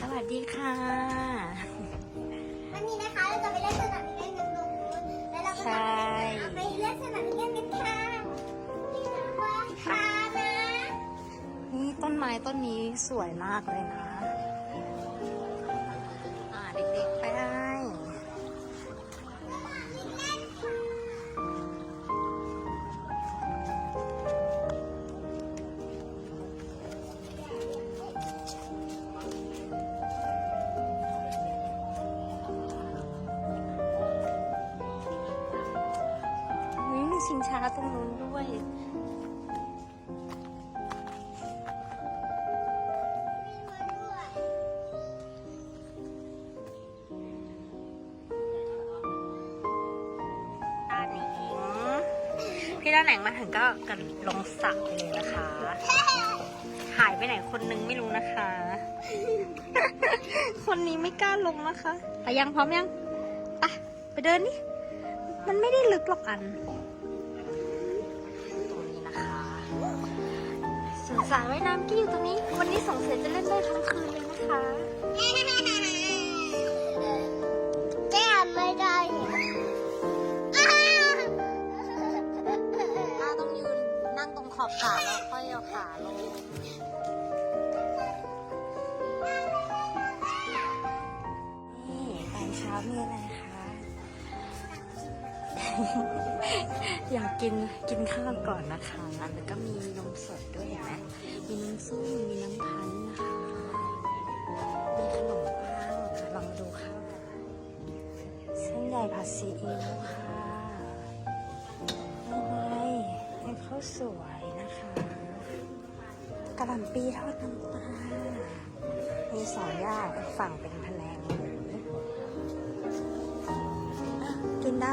สวัสดีค่ะ วันนี้นะคะเราจะไปเล่นสนามเล่นกันตรงนู้นแล้วเราก็ใช่จะไปเล่นสนามเล่นกันค่ะนี่นะว่าพานะนี่ต้นไม้ต้นนี้สวยมากเลยนะ ชิงช้าตรงนู้นด้วยตาหนิงพี่ตาแหน่งมาถึงก็กันลงสระไปเลยนะคะ หายไปไหนคนนึงไม่รู้นะคะ คนนี้ไม่กล้าลงนะคะไปยังพร้อมยังไปไปเดินนี่ มันไม่ได้ลึกหรอกอัน ส่วนสระว่ายน้ำที่อยู่ตรงนี้ วันนี้สงสัยจะเล่นได้ทั้งคืนเลยนะคะ แก้ไม่ได้เนี่ยถ้าต้องยืนนั่งตรงขอบสระแล้วค่อยเอาขาลงนี่ตอนเช้ามีอะไรคะ อยากกินกินข้าวก่อนนะคะ แล้วก็มีนมสดด้วยเห็นไหมมีน้ำส้มมีน้ำพันธุ์นะคะ มีขนมปังค่ะลองดูค่ะ เส้นใหญ่ผัดซีอิ๊วค่ะอะไรเป็นข้าวสวยนะคะกระหล่ำปีทอดน้ำปลามีสองอย่างอีกฝั่งเป็นแผนงหมูกินได้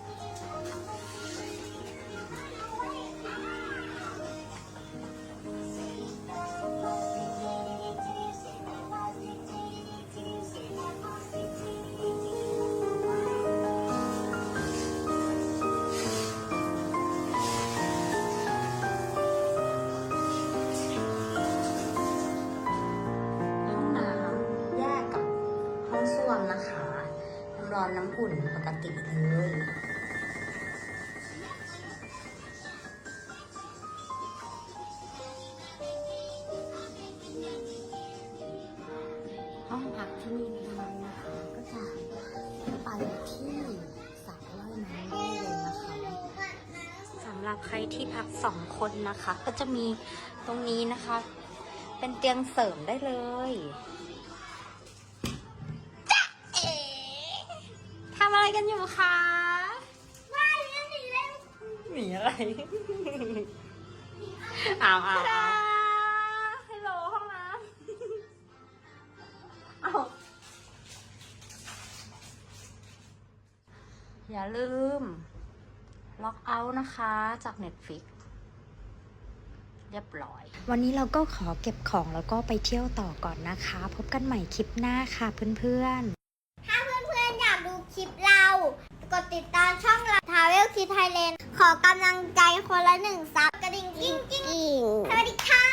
อนน้ำอุ่นปกติเลยห้องพักที่นี่นะคะก็จะไปที่สระว่ายน้ำได้เลยนะคะสำหรับใครที่พักสองคนนะคะ ก็จะมีตรงนี้นะคะ เป็นเตียงเสริมได้เลย อะไรกันอยู่คะว่าเล่นนี่เล่นหนีอะไรอ้าวอ้าวอ้าวฮัลโหลห้องน้ำเอาอย่าลืม ล็อกเอาท์นะคะจาก Netflix เรียบร้อย วันนี้เราก็ขอเก็บของแล้วก็ไปเที่ยวต่อก่อนนะคะ พบกันใหม่คลิปหน้าค่ะเพื่อนๆ ถ้าเพื่อนๆอยากดูคลิปเรา กดติดตามช่องเราทาเวลคิดไทยแลนด์ขอกำลังใจคนละหนึ่งซับกระดิ่งกิ้งกิ้งสวัสดีค่ะ